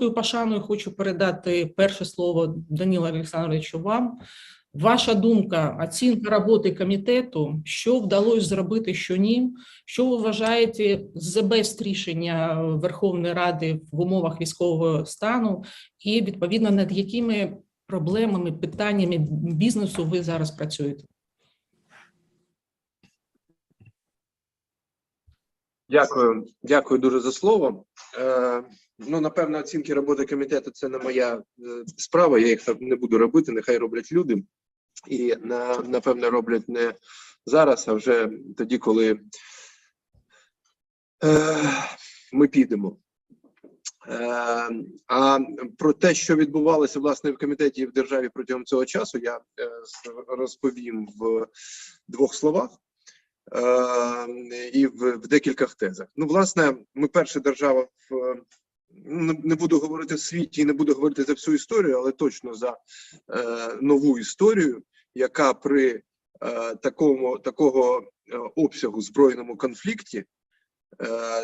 великою пошаною хочу передати перше слово Данілу Олександровичу вам. Ваша думка, оцінка роботи комітету, що вдалося зробити, що ні? Що ви вважаєте за best рішення Верховної Ради в умовах військового стану, і відповідно над якими проблемами, питаннями бізнесу ви зараз працюєте? Дякую, дякую дуже за слово. Ну, напевно, оцінки роботи комітету це не моя е, справа. Я їх не буду робити, нехай роблять люди. І на, напевно роблять не зараз, а вже тоді, коли е, ми підемо. Е, а про те, що відбувалося власне в комітеті і в державі протягом цього часу, я е, розповім в двох словах е, і в, декількох тезах. Ну, власне, ми перша держава в не буду говорити в світі, і не буду говорити за всю історію, але точно за е, нову історію, яка при е, такому такого е, обсягу збройному конфлікті, е,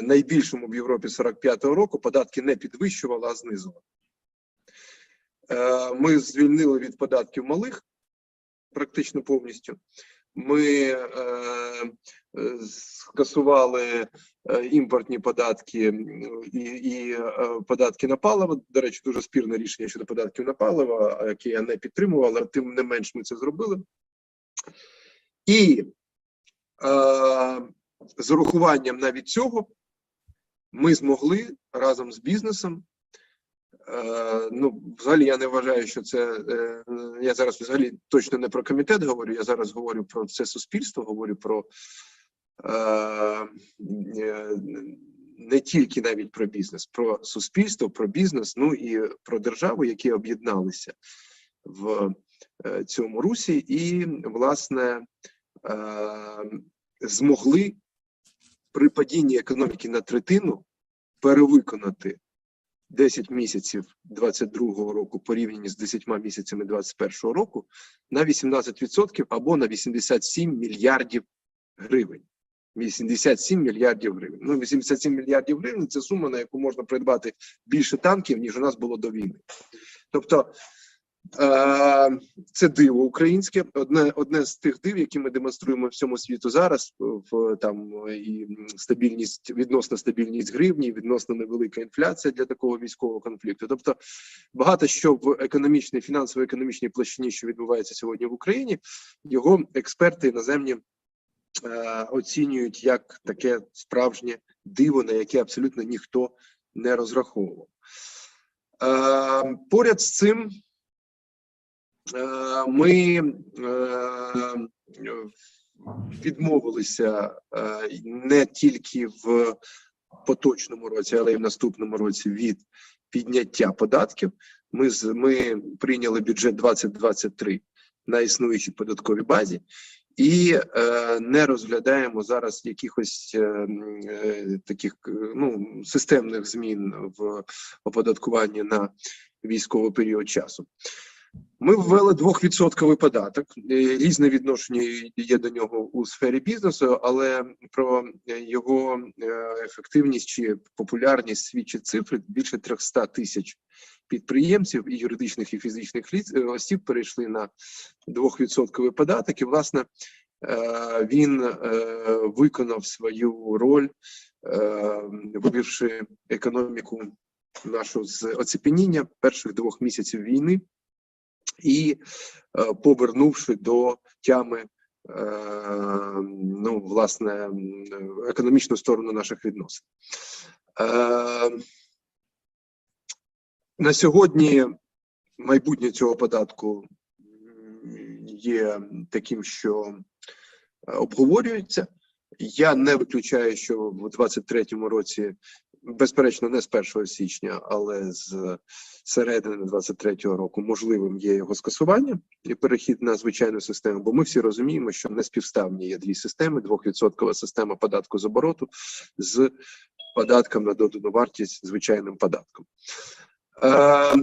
найбільшому в Європі 45-го року, податки не підвищувала, а знизила. Е, ми звільнили від податків малих практично повністю. Ми е, е, скасували е, імпортні податки і, і податки на паливо. До речі, дуже спірне рішення щодо податків на паливо, яке я не підтримував, але тим не менш ми це зробили. І е, з урахуванням навіть цього ми змогли разом з бізнесом ну, взагалі, я не вважаю, що це е, я зараз взагалі точно не про комітет говорю. Я зараз говорю про це суспільство, говорю про е, е, не тільки навіть про бізнес, про суспільство, про бізнес, ну і про державу, які об'єдналися в е, цьому русі, і власне е, змогли при падінні економіки на третину перевиконати 10 місяців 22-го року порівняні з 10 місяцями 21-го року на 18% або на 87 мільярдів гривень. 87 мільярдів гривень. Ну, 87 мільярдів гривень це сума, на яку можна придбати більше танків, ніж у нас було до війни. Тобто це диво українське, одне одне з тих див, які ми демонструємо всьому світу зараз. В там і стабільність, відносна стабільність гривні, відносно невелика інфляція для такого військового конфлікту. Тобто багато що в економічній, фінансово-економічній площині, що відбувається сьогодні в Україні, його експерти іноземні е, оцінюють як таке справжнє диво, на яке абсолютно ніхто не розраховував. Е, поряд з цим. Е, Ми е, відмовилися е, не тільки в поточному році, але й в наступному році від підняття податків. Ми ми прийняли бюджет 2023 на існуючій податковій базі і е, не розглядаємо зараз якихось е, таких ну системних змін в оподаткуванні на військовий період часу. Ми ввели двохвідсотковий податок. Е, Різне відношення є до нього у сфері бізнесу, але про його е, ефективність чи популярність свідчать цифри. Більше 300 тисяч підприємців і юридичних і фізичних е, осіб перейшли на двохвідсотковий податок. І власне він виконав свою роль, вивівши економіку нашу з оцепеніння перших двох місяців війни і е, повернувши до тями е, ну, власне, економічну сторону наших відносин. Е, на сьогодні майбутнє цього податку є таким, що обговорюється. Я не виключаю, що в 23-му році, безперечно, не з 1 січня, але з середини 23-го року можливим є його скасування і перехід на звичайну систему. Бо ми всі розуміємо, що неспівставні є дві системи: двохвідсоткова система податку з обороту з податком на додану вартість звичайним податком. Е,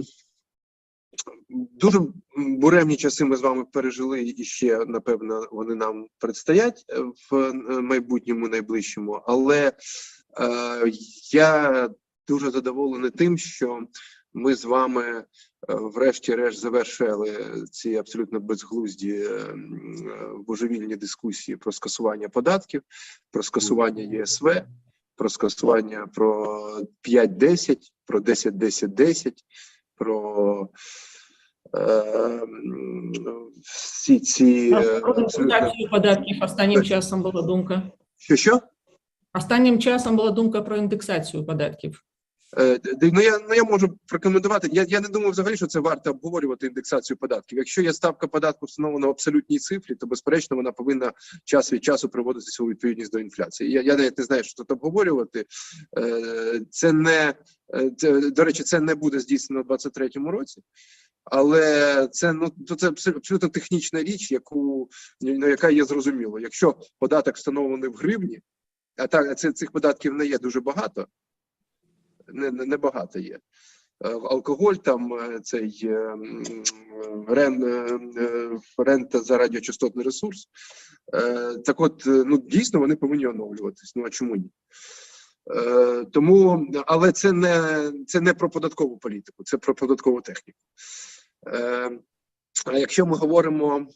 Дуже буремні часи ми з вами пережили, і ще напевно вони нам предстоять в майбутньому найближчому. Але я дуже задоволений тим, що ми з вами е, врешті-решт завершили ці абсолютно безглузді е, е, божевільні дискусії про скасування податків, про скасування ЄСВ, про скасування про 5-10, про 10-10-10, про е, всі ці е, Про абсолютно податків останнім часом була думка. що що? Останнім часом була думка про індексацію податків. Е, Ну я ну я можу прокоментувати. Я я не думаю взагалі, що це варто обговорювати індексацію податків. Якщо є ставка податку встановлена в абсолютній цифрі, то безперечно вона повинна час від часу приводитися у відповідність до інфляції. Я я навіть не знаю, що тут обговорювати. Е, Це не е, це, до речі, це не буде здійснено у 2023 році. Але це ну то це абсолютно технічна річ, яку ну, яка є зрозуміло. Якщо податок встановлений в гривні, а так цих податків не є дуже багато, не, не, багато є. Е, Алкоголь, там е, цей е, рен, рента за радіочастотний ресурс. Так от, ну дійсно вони повинні оновлюватись. Ну а чому ні? Тому, але це не це не про податкову політику, це про податкову техніку. А якщо ми говоримо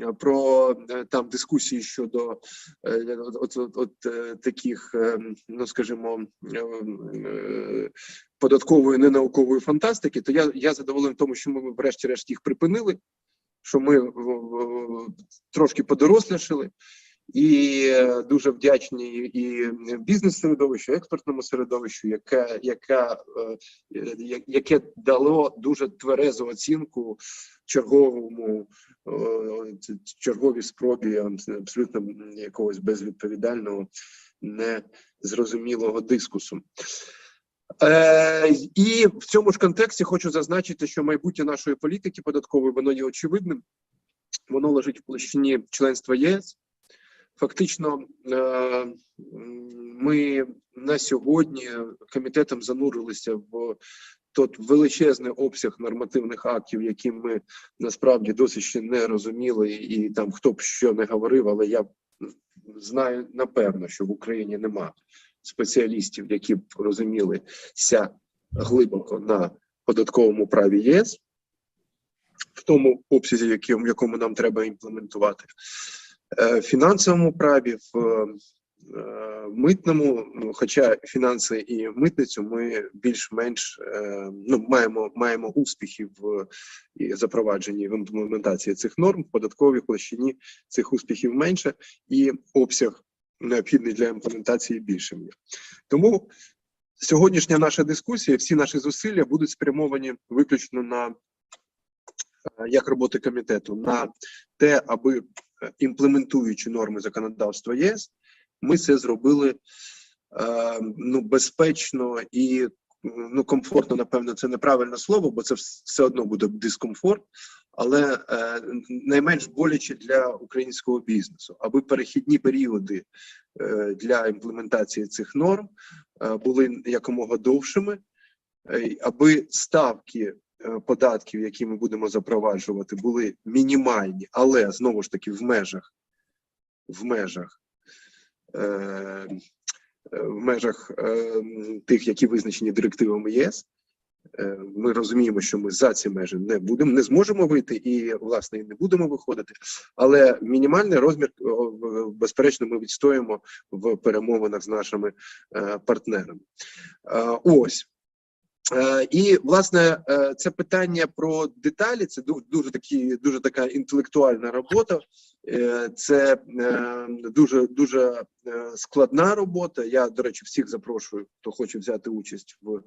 е, про е, там дискусії щодо е, от, от, от е, таких, ну скажімо, е, е, податкової ненаукової фантастики, то я, я задоволений тому, що ми врешті-решт їх припинили, що ми трошки подорослішали. І е, дуже вдячні і бізнес-середовищу, експертному середовищу, яке, яке, е, яке дало дуже тверезу оцінку черговому е, черговій спробі абсолютно якогось безвідповідального, незрозумілого дискусу. Е, і в цьому ж контексті хочу зазначити, що майбутнє нашої політики податкової воно є очевидним. Воно лежить в площині членства ЄС. Фактично, е, ми на сьогодні комітетом занурилися в тот величезний обсяг нормативних актів, які ми насправді досить ще не розуміли, і там хто б що не говорив, але я знаю напевно, що в Україні нема спеціалістів, які б розумілися глибоко на податковому праві ЄС, в тому обсязі, в якому нам треба імплементувати, фінансовому праві, в е, митному, ну, хоча фінанси і митницю ми більш-менш е, ну, маємо, маємо успіхи в запровадженні в імплементації цих норм, в податковій площині цих успіхів менше, і обсяг необхідний для імплементації більшим. Тому сьогоднішня наша дискусія, всі наші зусилля будуть спрямовані виключно на е, як роботи комітету, на те, аби е, імплементуючи норми законодавства ЄС, ми це зробили е, ну безпечно і ну комфортно. Напевно, це неправильне слово, бо це все одно буде дискомфорт, але е, найменш боляче для українського бізнесу, аби перехідні періоди е, для імплементації цих норм е, були якомога довшими, е, аби ставки е, податків, які ми будемо запроваджувати, були мінімальні, але знову ж таки в межах в межах е, е, в межах е, тих, які визначені директивами ЄС. Е, Ми розуміємо, що ми за ці межі не будемо, не зможемо вийти і власне і не будемо виходити. Але мінімальний розмір, безперечно, ми відстоїмо в перемовинах з нашими е, партнерами. Е, Ось. Е, І власне е, це питання про деталі. Це ду- дуже такі, дуже така інтелектуальна робота. Е, Це дуже дуже складна робота. Я до речі, всіх запрошую, хто хоче взяти участь в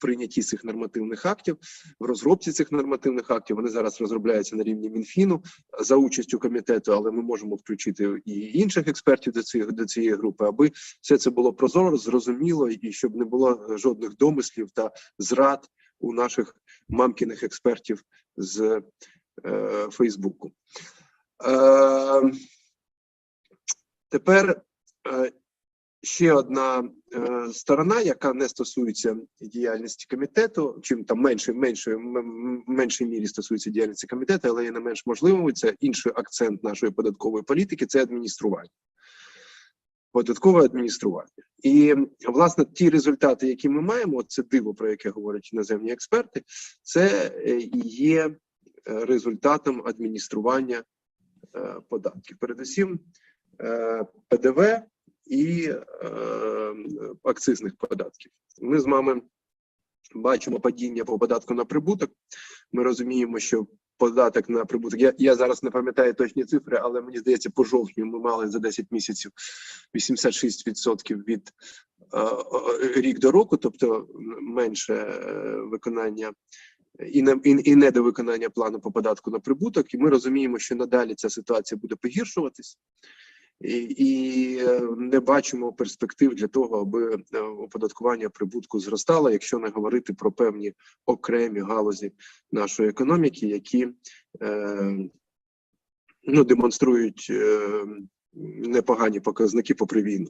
прийнятті цих нормативних актів, в розробці цих нормативних актів. Вони зараз розробляються на рівні Мінфіну за участю комітету, але ми можемо включити і інших експертів до цієї до цієї групи, аби все це було прозоро, зрозуміло і щоб не було жодних домислів та зрад у наших мамкіних експертів з е, Фейсбуку. Е, тепер е, ще одна е, сторона, яка не стосується діяльності комітету, чим там менше, менше, меншій мірі стосується діяльності комітету, але є не менш можливою. Це інший акцент нашої податкової політики це адміністрування. податкове адміністрування. І власне ті результати, які ми маємо, це диво, про яке говорять іноземні експерти, це е, є е, результатом адміністрування е, податків. Передусім, ПДВ і е, акцизних податків. Ми з вами бачимо падіння по податку на прибуток. Ми розуміємо, що податок на прибуток. Я, я зараз не пам'ятаю точні цифри, але мені здається, по жовтню ми мали за 10 місяців 86% від е, е, рік до року, тобто менше е, виконання. І не і, і недовиконання плану по податку на прибуток, і ми розуміємо, що надалі ця ситуація буде погіршуватись, і, е, не бачимо перспектив для того, аби е, оподаткування прибутку зростало, якщо не говорити про певні окремі галузі нашої економіки, які е, ну, демонструють непогані показники попри війну.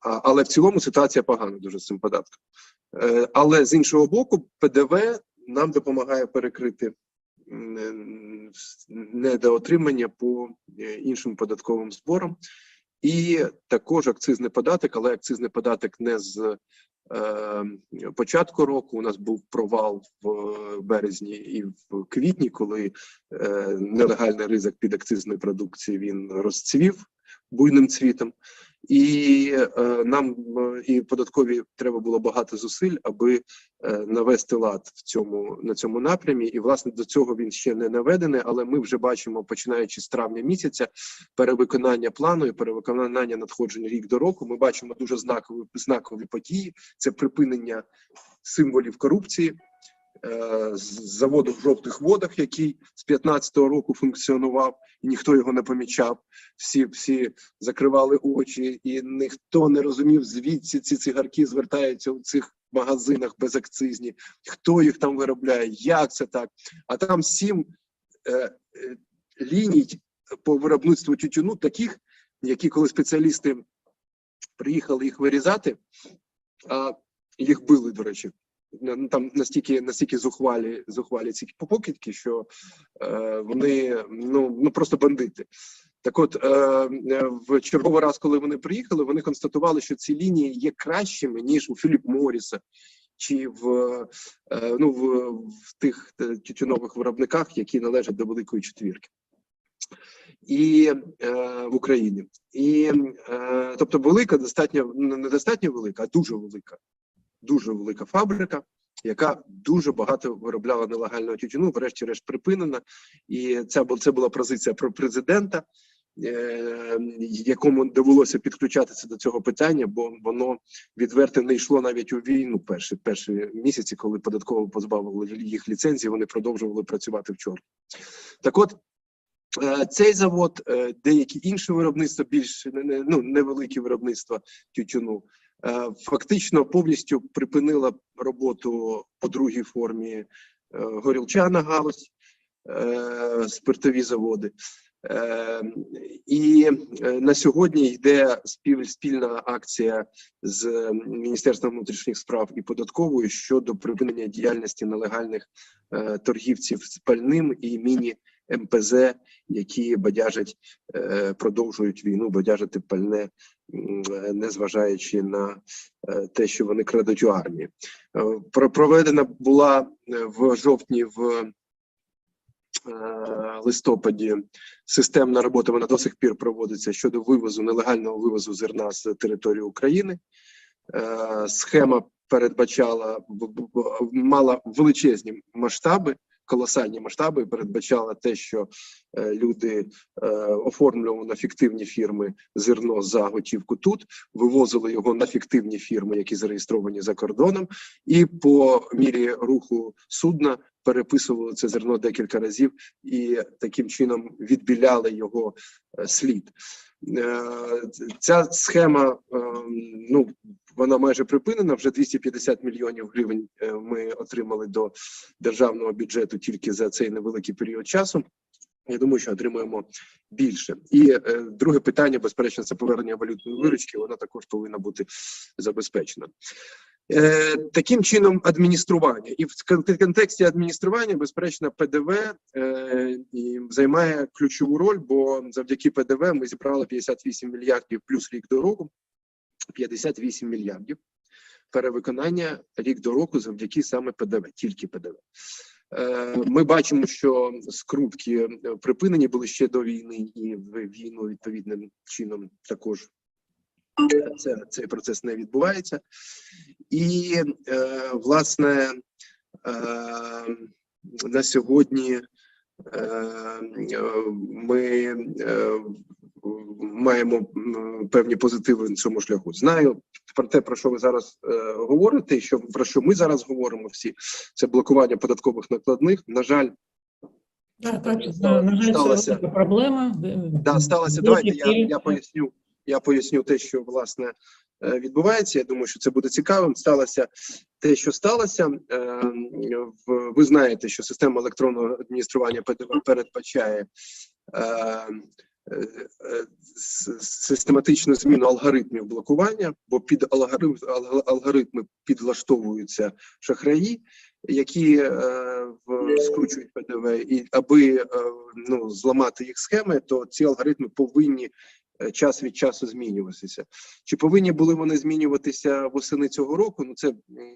Але в цілому ситуація погана дуже з цим податком. Але з іншого боку, ПДВ нам допомагає перекрити недоотримання по е, іншим податковим зборам. І також акцизний податок, але акцизний податок не з е, початку року. У нас був провал в е, березні і в квітні, коли е, нелегальний ризик під акцизною продукції він розцвів буйним цвітом. І е, нам е, і податкові треба було багато зусиль, аби е, навести лад в цьому на цьому напрямі. І власне до цього він ще не наведений, але ми вже бачимо, починаючи з травня місяця, перевиконання плану і перевиконання надходжень рік до року. Ми бачимо дуже знакові знакові події. Це припинення символів корупції. Е, з заводу в жовтих водах, який з 15-го року функціонував, і ніхто його не помічав. Всі всі закривали очі, і ніхто не розумів, звідси ці цигарки звертаються у цих магазинах безакцизні, хто їх там виробляє, як це так. А там сім е, е, ліній по виробництву тютюну, таких, які коли спеціалісти приїхали їх вирізати, а їх били, до речі. Ну, Там настільки настільки зухвалі зухвалі ці покидьки, що е, вони ну ну просто бандити. Так, от е, в черговий раз, коли вони приїхали, вони констатували, що ці лінії є кращими ніж у Філіп Моріса чи в е, ну в, в тих е, тютюнових виробниках, які належать до великої четвірки. І е, в Україні, і е, тобто велика, достатньо не достатньо велика, а дуже велика, дуже велика фабрика, яка дуже багато виробляла нелегального тютюну, врешті-решт припинена. І це це була позиція про президента, е, якому довелося підключатися до цього питання, бо воно відверто не йшло навіть у війну. Перші перші місяці, коли податково позбавили їх ліцензії, вони продовжували працювати в чорну. Так, от. е, Цей завод, е, деякі інші виробництва, більш ну, невеликі виробництва тютюну, фактично повністю припинила роботу по другій формі е, горілчана галузь, е, спиртові заводи. Е, І е, на сьогодні йде спільна акція з Міністерством внутрішніх справ і податковою щодо припинення діяльності нелегальних е, торгівців з пальним і міні МПЗ, які бадяжать, е, продовжують війну, бадяжити пальне, незважаючи на е, те, що вони крадуть у армії. Е, про- Проведена була в жовтні в листопаді системна робота. Вона до сих пір проводиться щодо вивозу нелегального вивозу зерна з території України. Схема передбачала мала величезні масштаби. Колосальні масштаби передбачала те, що е, люди е, оформлювали на фіктивні фірми зерно за готівку тут, вивозили його на фіктивні фірми, які зареєстровані за кордоном, і по мірі руху судна переписували це зерно декілька разів і таким чином відбіляли його е, слід. Ця схема ем, ну вона майже припинена. Вже 250 мільйонів гривень е, ми отримали до державного бюджету тільки за цей невеликий період часу. Я думаю, що отримаємо більше. І е, друге питання, безперечно, це повернення валютної виручки. Вона також повинна бути забезпечена. Е, Таким чином, адміністрування, і в контексті адміністрування, безперечно, ПДВ е, і займає ключову роль, бо завдяки ПДВ ми зібрали 58 мільярдів плюс рік до року. 58 мільярдів перевиконання рік до року завдяки саме ПДВ, тільки ПДВ. Е, Ми бачимо, що скрутки припинені були ще до війни, і в війну відповідним чином також це, цей процес не відбувається. І е, власне е, на сьогодні ми маємо певні позитиви на цьому шляху. Знаю про те, про що ви зараз е, говорите, і що про що ми зараз говоримо всі, це блокування податкових накладних. На жаль, Так, так, Сталося- на, жаль, сталося. це проблема. Да, сталося. Дуже Давайте я, я поясню. Я поясню те, що власне е, відбувається. Я думаю, що це буде цікавим. Сталося те, що сталося. Е, Ви знаєте, що система електронного адміністрування ПДВ передбачає е, е, е, систематичну зміну алгоритмів блокування, бо під алгоритм алгоритми підлаштовуються шахраї, які е, в- скручують ПДВ, і аби е, ну зламати їх схеми, то ці алгоритми повинні е, час від часу змінюватися. Чи повинні були вони змінюватися восени цього року? Ну це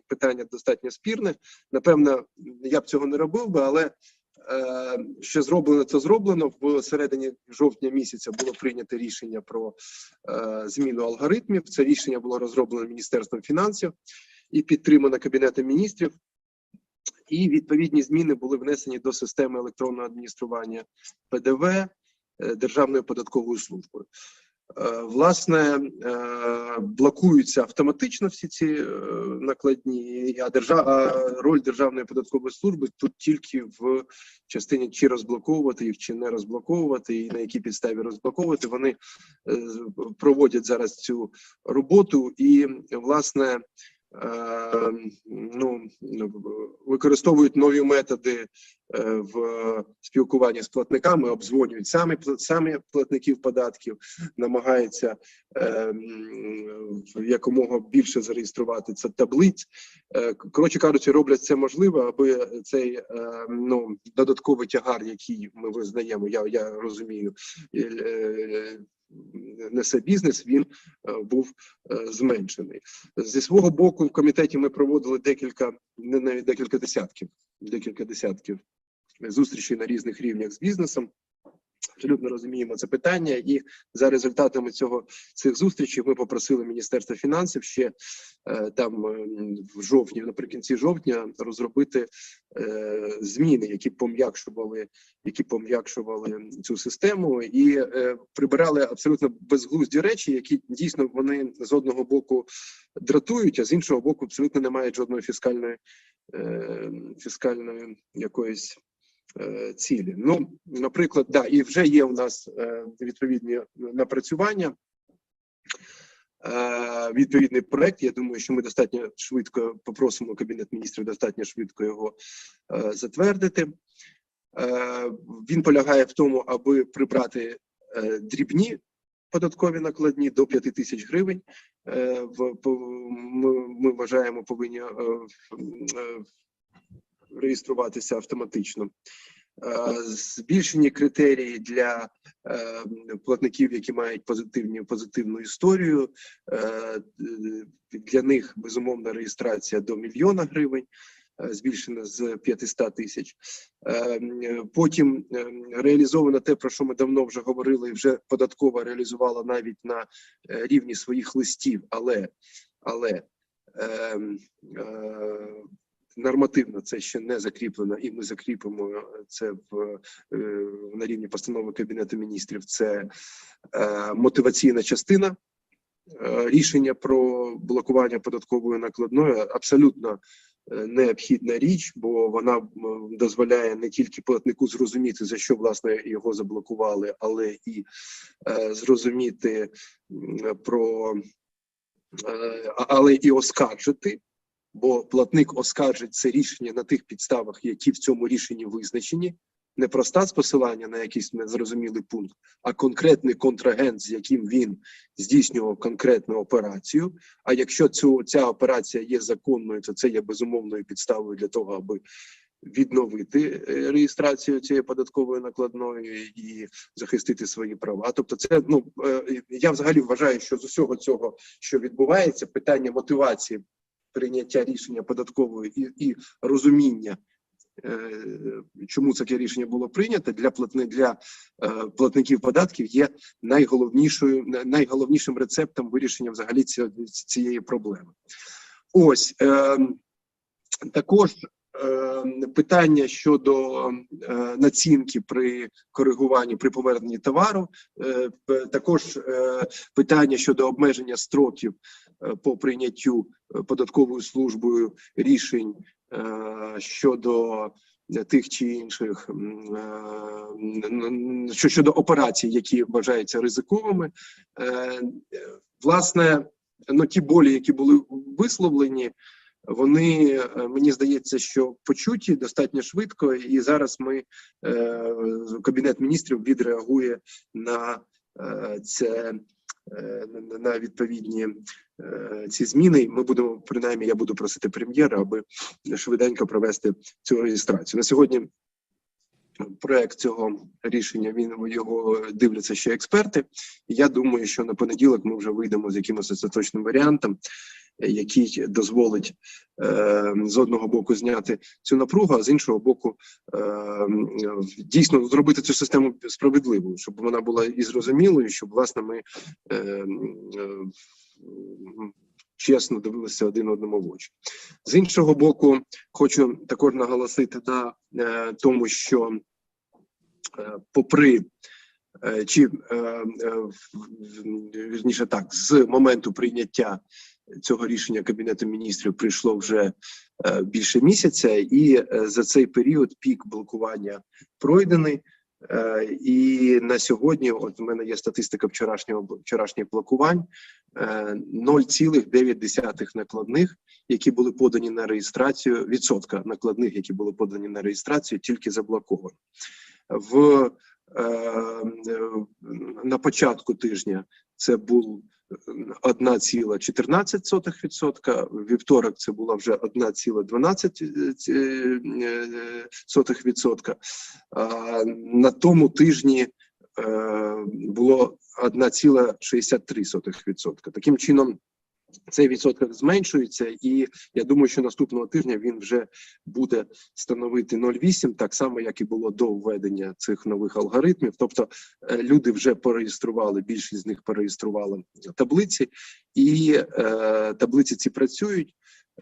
питання достатньо спірне. Напевно, я б цього не робив би, але е, що зроблено, то зроблено. В середині жовтня місяця було прийнято рішення про е, зміну алгоритмів. Це рішення було розроблено Міністерством фінансів і підтримано Кабінетом міністрів. І відповідні зміни були внесені до системи електронного адміністрування ПДВ е, Державною податковою службою. Е, Власне, е, блокуються автоматично всі ці е, накладні, а держав... роль Державної податкової служби тут тільки в частині чи розблоковувати їх, чи не розблоковувати, і на якій підставі розблоковувати. Вони проводять зараз цю роботу, і власне ну, використовують нові методи в спілкуванні з платниками, обдзвонюють самі самі платників податків, намагаються е, якомога більше зареєструвати це таблиць. Е, Коротше кажучи, роблять це можливо, аби цей е, ну додатковий тягар, який ми визнаємо, я, я розумію, е, несе бізнес, він е, був е, зменшений. Зі свого боку, в комітеті ми проводили декілька, не навіть декілька десятків, декілька десятків зустрічей на різних рівнях з бізнесом. Абсолютно розуміємо це питання, і за результатами цього цих зустрічей ми попросили Міністерство фінансів ще е, там е, в жовтні, наприкінці жовтня, розробити е, зміни, які пом'якшували, які пом'якшували цю систему, і е, прибирали абсолютно безглузді речі, які дійсно вони з одного боку дратують, а з іншого боку, абсолютно не мають жодної фіскальної е, фіскальної якоїсь е, цілі. Ну, наприклад, да, і вже є у нас е, відповідні напрацювання. е, Відповідний проект. Я думаю, що ми достатньо швидко попросимо кабінет міністрів достатньо швидко його е, затвердити. Е, Він полягає в тому, аби прибрати е, дрібні податкові накладні до 5 тисяч гривень. Е, ми, вважаємо, повинні е, е, реєструватися автоматично. Е, Збільшені критерії для е, платників, які мають позитивні позитивну історію. Е, Для них безумовна реєстрація до мільйона гривень, збільшена з 500 тисяч. Потім реалізовано те, про що ми давно вже говорили, і вже податкова реалізувала навіть на рівні своїх листів, але але ем, нормативно це ще не закріплено, і ми закріпимо це в е, на рівні постанови Кабінету міністрів. Це е, мотиваційна частина е, рішення про блокування податкової накладної абсолютно е, необхідна річ, бо вона дозволяє не тільки платнику зрозуміти за що власне його заблокували, але і е, зрозуміти про але і оскаржити. Бо платник оскаржить це рішення на тих підставах, які в цьому рішенні визначені. не проста з посилання на якийсь незрозумілий пункт, а конкретний контрагент, з яким він здійснював конкретну операцію. А якщо цю ця операція є законною, то це є безумовною підставою для того, аби відновити е, реєстрацію цієї податкової накладної і захистити свої права. Тобто, це ну е, я взагалі вважаю, що з усього цього, що відбувається, питання мотивації прийняття рішення податкової і, і розуміння. е, Чому таке рішення було прийнято для платни для е, платників податків є найголовнішою найголовнішим рецептом вирішення взагалі ці- цієї проблеми. Ось е, також питання щодо е, націнки при коригуванні при поверненні товару, е, також е, питання щодо обмеження строків по прийняттю податковою службою рішень щодо тих чи інших щодо операцій, які вважаються ризиковими. Власне, ну ті болі, які були висловлені, вони е, мені здається, що почуті достатньо швидко, і зараз ми е, кабінет міністрів відреагує на е, це. на- відповідні ці зміни ми будемо принаймні, я буду просити прем'єра, аби швиденько провести цю реєстрацію. На сьогодні проект цього рішення він його дивляться ще експерти. Я думаю, що на понеділок ми вже вийдемо з якимось остаточним варіантом, який дозволить е, з одного боку зняти цю напругу, а з іншого боку, е, дійсно зробити цю систему справедливою, щоб вона була і зрозумілою, щоб власне ми е, е, чесно дивилися один одному в очі. З іншого боку, хочу також наголосити на е, тому, що е, попри е, чи вірніше так, з моменту прийняття цього рішення кабінету міністрів прийшло вже більше місяця, і за цей період пік блокування пройдений. Е, І на сьогодні, от в мене є статистика вчорашнього вчорашніх блокувань. е, 0,9 накладних, які були подані на реєстрацію, відсотка накладних, які були подані на реєстрацію, тільки заблоковано. В е, е, на початку тижня це був 1,14%, вівторок це була вже 1,12%. А На тому тижні е, було 1,63%. Таким чином, цей відсоток зменшується, і я думаю, що наступного тижня він вже буде становити 0,8, так само як і було до введення цих нових алгоритмів. Тобто е, люди вже пореєстрували, більшість з них пореєстрували таблиці, і е, таблиці ці працюють.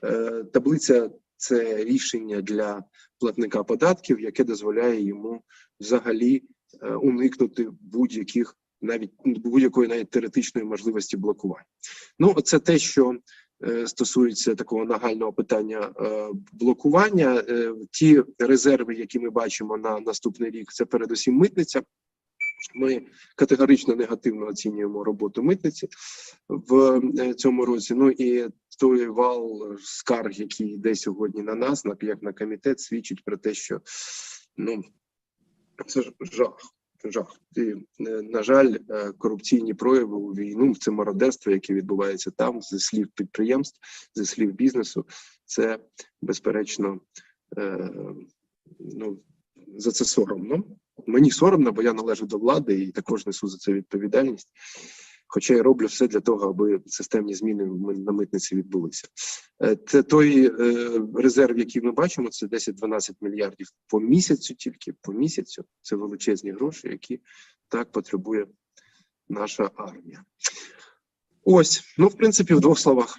Е, таблиця це рішення для платника податків, яке дозволяє йому взагалі е, уникнути будь-яких навіть будь-якої навіть теоретичної можливості блокування. Ну, це те, що е, стосується такого нагального питання е, блокування. Е, ті резерви, які ми бачимо на наступний рік, це передусім митниця. Ми категорично негативно оцінюємо роботу митниці в цьому році. Ну і той вал скарг, який йде сьогодні на нас, на як на комітет, свідчить про те, що ну це ж жах. Жах. І, е, на жаль, е, корупційні прояви у війну це мародерство, яке відбувається там, зі слів підприємств, зі слів бізнесу. Це безперечно е, ну за це соромно. Мені соромно, бо я належу до влади і також несу за це відповідальність. Хоча я роблю все для того, аби системні зміни на митниці відбулися. Е, Це той е, резерв, який ми бачимо, це 10-12 мільярдів по місяцю, тільки по місяцю. Це величезні гроші, які так потребує наша армія. Ось, ну в принципі, в двох словах.